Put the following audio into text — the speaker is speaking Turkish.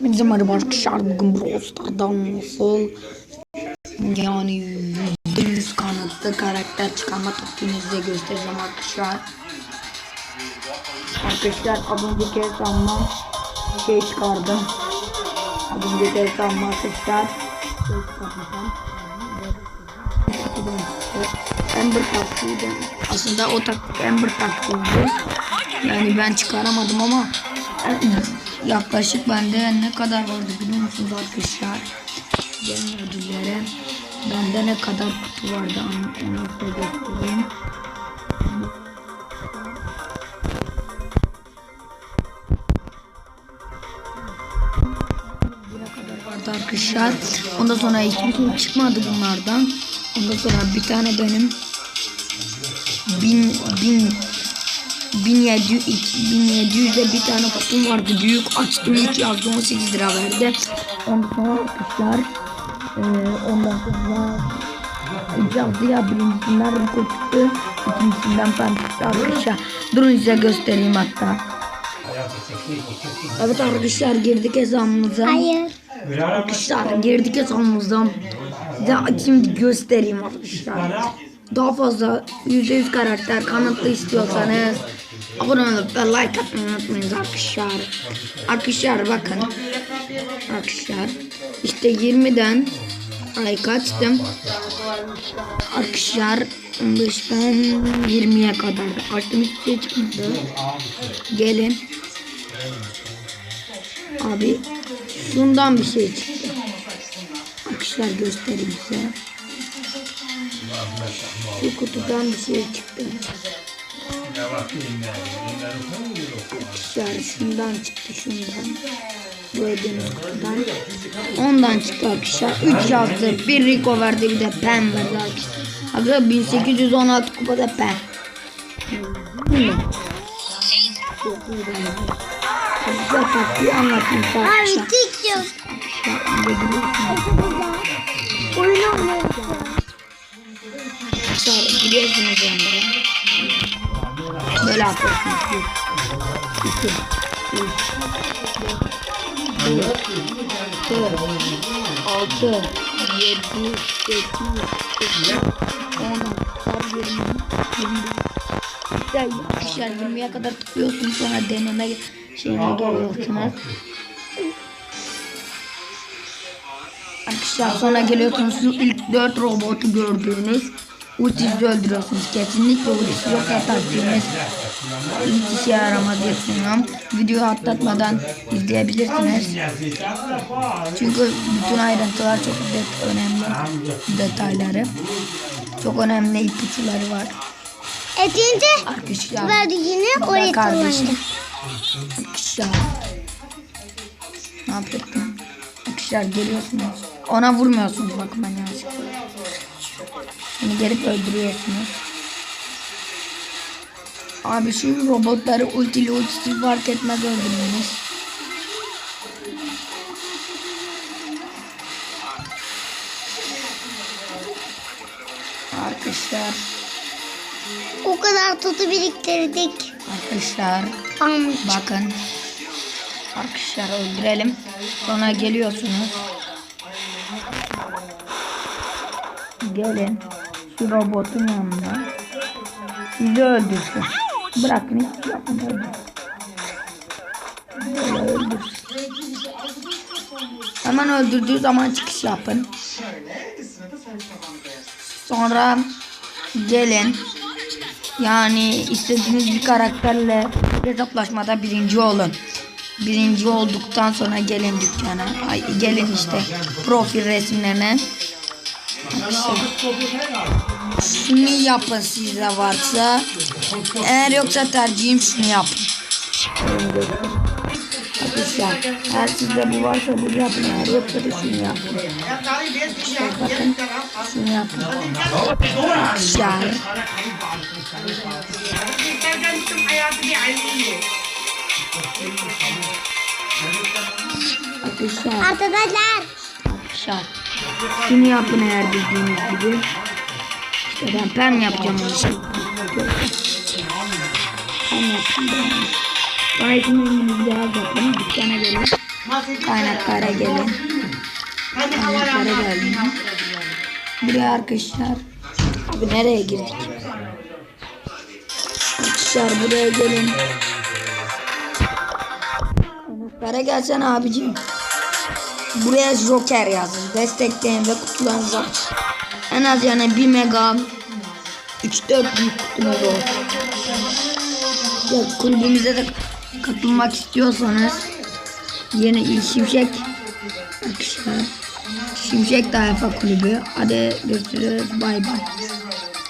Bizim araba arkadaşlar bugün Brawl nasıl yani yüz kanatlı karakter çıkarma taktiğini size göstereceğim arkadaşlar. Arkadaşlar az önceki hesabıma şey çıkardım. Az önceki hesabıma arkadaşlar şey çıkartacağım. Ember taktiğiydi. Aslında o taktik Ember taktiğiydi. Yani ben çıkaramadım ama yaklaşık bende ne kadar vardı biliyor musunuz arkadaşlar? Gelin ödülleri. Bende ne kadar kutu vardı onu size göstereyim. Vardı arkadaşlar. Ondan sonra hiçbir şey çıkmadı bunlardan. Ondan sonra bir tane benim bin bin 1700 1700'de bir tane kutum vardı. Büyük açtım ilk yazdı 18 lira verdi. Ondan sonra arkadaşlar e, ondan sonra yazdı ya birincisinden Rico çıktı. İkincisinden çıktı arkadaşlar. Durun size göstereyim hatta. Evet arkadaşlar girdik hesabımıza. Hayır. arkadaşlar girdik hesabımıza. Size şimdi göstereyim arkadaşlar daha fazla %100 karakter kanıtlı istiyorsanız abone olup ve like atmayı unutmayın arkadaşlar. Arkadaşlar bakın. Arkadaşlar işte 20'den like açtım. Arkadaşlar 15'ten 20'ye kadar açtım hiçbir şey çıkmadı. Gelin. Abi şundan bir şey çıktı. Arkadaşlar göstereyim size. Bu kutudan bir şey çıktı. Arkadaşlar şundan çıktı şundan. Gördüğünüz kutudan. Ondan çıktı arkadaşlar. 3 yazdı. Bir Rico verdi bir de pen verdi arkadaşlar. Arkadaşlar 1816 kupada pen. Arkadaşlar taktiği anlatayım size Abi 2, 3, 4, 6, 7, 8, 10, her 20, 21, ikişer 20'ye kadar tutuyorsun sonra deneme şeyine geliyorsunuz. Arkadaşlar sonra geliyorsunuz ilk 4 robotu gördüğünüz ultisi öldürüyorsunuz. Kesinlikle ultisi yok ya taktiğiniz hiç işe yaramaz düşünüyorum. Videoyu atlatmadan izleyebilirsiniz. Çünkü bütün ayrıntılar çok de önemli detayları. Çok önemli ipuçları var. Etince Arkadaşlar. verdiğini oraya kullandı. Arkadaşlar. Ne yapacaktım? Arkadaşlar geliyorsunuz. Ona vurmuyorsunuz bakın ben yanlışlıkla. Bunu gelip öldürüyorsunuz. Abi şu robotları ultili ultisi fark etmez öldürmeniz. Arkadaşlar, O kadar tutu biriktirdik. arkadaşlar Almış. bakın. Arkadaşlar öldürelim. Sonra geliyorsunuz. Gelin robotun yanına. Sizi öldürsün. Bırakın hiç öldürsün. Hemen öldürdüğü zaman çıkış yapın. Sonra gelin. Yani istediğiniz bir karakterle hesaplaşmada birinci olun. Birinci olduktan sonra gelin dükkana. Ay, gelin işte profil resimlerine. Şunu yapın sizde varsa. Eğer yoksa tercihim şunu yapın. Arkadaşlar eğer sizde bu varsa bunu yapın. Eğer yoksa da şunu yapın. İşte bakın şunu yapın. Arkadaşlar. Arkadaşlar. Arkadaşlar. Şunu yapın eğer bildiğiniz gibi. İşte ben pem yapacağım onu. Pem ben. Sonra isimlerinizi yazın. Dükkana gelin. Kaynaklara gelin. Kaynaklara geldim. Buraya arkadaşlar. Abi nereye girdik? Arkadaşlar buraya gelin. Kaynaklara gelsene abicim. Buraya Joker yazın. Destekleyin ve kutularınızı açın. En az yani 1 mega 3-4 büyük kutumuz olsun. Ya kulübümüze de katılmak istiyorsanız yeni Şimşek arkadaşlar Şimşek Tayfa Kulübü. Hadi görüşürüz. Bay bay.